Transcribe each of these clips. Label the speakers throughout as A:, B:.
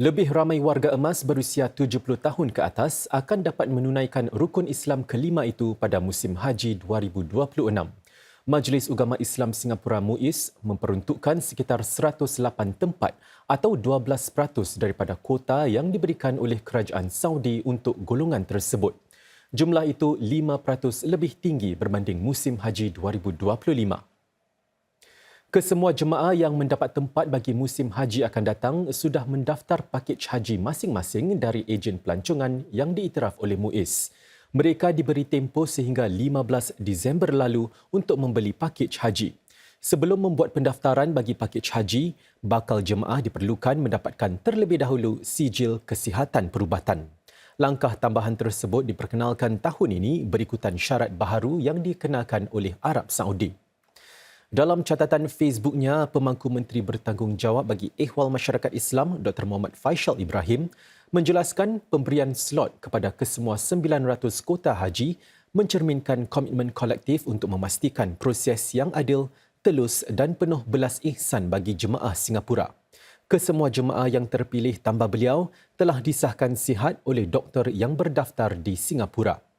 A: Lebih ramai warga emas berusia 70 tahun ke atas akan dapat menunaikan rukun Islam kelima itu pada musim haji 2026. Majlis Ugama Islam Singapura MUIS memperuntukkan sekitar 108 tempat atau 12% daripada kuota yang diberikan oleh kerajaan Saudi untuk golongan tersebut. Jumlah itu 5% lebih tinggi berbanding musim haji 2025. Kesemua jemaah yang mendapat tempat bagi musim haji akan datang sudah mendaftar pakej haji masing-masing dari ejen pelancongan yang diiktiraf oleh MUIS. Mereka diberi tempoh sehingga 15 Disember lalu untuk membeli pakej haji. Sebelum membuat pendaftaran bagi pakej haji, bakal jemaah diperlukan mendapatkan terlebih dahulu sijil kesihatan perubatan. Langkah tambahan tersebut diperkenalkan tahun ini berikutan syarat baharu yang dikenakan oleh Arab Saudi. Dalam catatan Facebooknya, pemangku menteri bertanggungjawab bagi ehwal masyarakat Islam Dr. Muhammad Faisal Ibrahim menjelaskan pemberian slot kepada kesemua 900 kota haji mencerminkan komitmen kolektif untuk memastikan proses yang adil, telus dan penuh belas ihsan bagi jemaah Singapura. Kesemua jemaah yang terpilih tambah beliau telah disahkan sihat oleh doktor yang berdaftar di Singapura.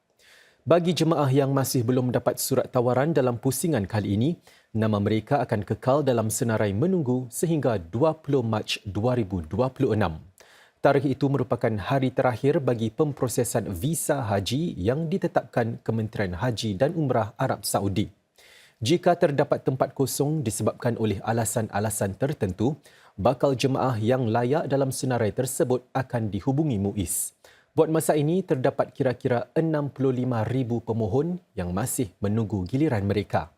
A: Bagi jemaah yang masih belum mendapat surat tawaran dalam pusingan kali ini, nama mereka akan kekal dalam senarai menunggu sehingga 20 Mac 2026. Tarikh itu merupakan hari terakhir bagi pemprosesan visa haji yang ditetapkan Kementerian Haji dan Umrah Arab Saudi. Jika terdapat tempat kosong disebabkan oleh alasan-alasan tertentu, bakal jemaah yang layak dalam senarai tersebut akan dihubungi MUIS. Buat masa ini, terdapat kira-kira 65,000 pemohon yang masih menunggu giliran mereka.